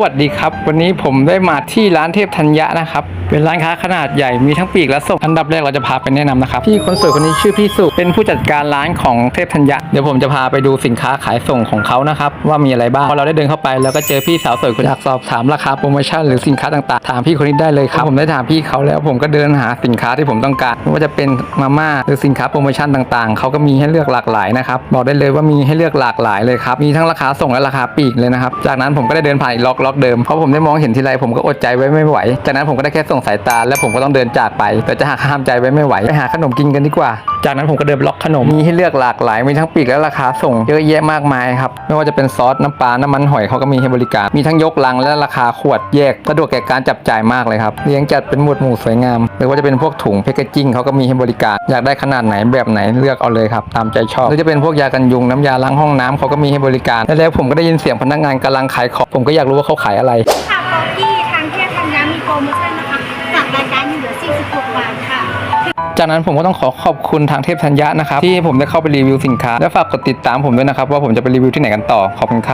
วัสดีครับ วันนี้ผมได้มาที่ร้านเทพธัญญะนะครับ เป็นร้านค้าขนาดใหญ่มีทั้งปีกและส่งอันดับแรกเราจะพาไปแนะนำนะครับพี่คนสวยคนนี้ชื่อพี่สุเป็นผู้จัดการร้านของเทพธัญญะเดี๋ยวผมจะพาไปดูสินค้าขายส่งของเขานะครับว่ามีอะไรบ้างพอเราได้เดินเข้าไปแล้วก็เจอพี่สาวสวยคนอยากสอบถามราคาโปรโมชั่นหรือสินค้าต่างๆถามพี่คนนี้ได้เลยครับผมได้ถามพี่เขาแล้วผมก็เดินหาสินค้าที่ผมต้องการไม่ว่าจะเป็นมาม่าหรือสินค้าโปรโมชั่นต่างๆเขาก็มีให้เลือกหลากหลายนะครับบอกได้เลยว่ามีให้เลือกหลากหลายเลยครับมีทั้งราคาส่งและราคาปีกเลยนะครับจากนั้นผมก็ได้เดินผ่านอีกล็อกล็อกเดิมเพราะผมได้มองเห็นทีไรผมก็อดใจไว้ไม่ไหวจากนั้นผมก็ได้แค่ส่งสายตา และผมก็ต้องเดินจากไป แต่จะหาห้ามใจไว้ไม่ไหวไปหาขนมกินกันดีกว่า จากนั้นผมก็เดินไปล็อกขนมมีให้เลือกหลากหลายมีทั้งปลีกและราคาส่งเยอะแยะมากมายครับไม่ว่าจะเป็นซอสน้ำปลาน้ำมันหอยเขาก็มีให้บริการ มีทั้งยกลังและราคาขวดแยกสะดวกแก่การจับจ่ายมากเลยครับเรียงจัดเป็นหมวดหมู่สวยงามหรือว่าจะเป็นพวกถุงแพคเกจจิ้งเขาก็มีให้บริการ อยากได้ขนาดไหนแบบไหนเลือกเอาเลยครับตามใจชอบหรือจะเป็นพวกยากันยุงน้ำยาล้างห้องน้ำเขาก็มีให้บริการและแล้วผมก็ได้ยินเสียงพนักงานกำลังขายของผมก็อยากรู้ว่าเขาขายอะไรค่ะโกกี้ทางเทพธัญญามีโปรโมชั่น จากนั้นผมก็ต้องขอขอบคุณทางเทพธัญญะนะครับที่ผมได้เข้าไปรีวิวสินค้าและฝากกดติดตามผมด้วยนะครับว่าผมจะไปรีวิวที่ไหนกันต่อขอบคุณครับ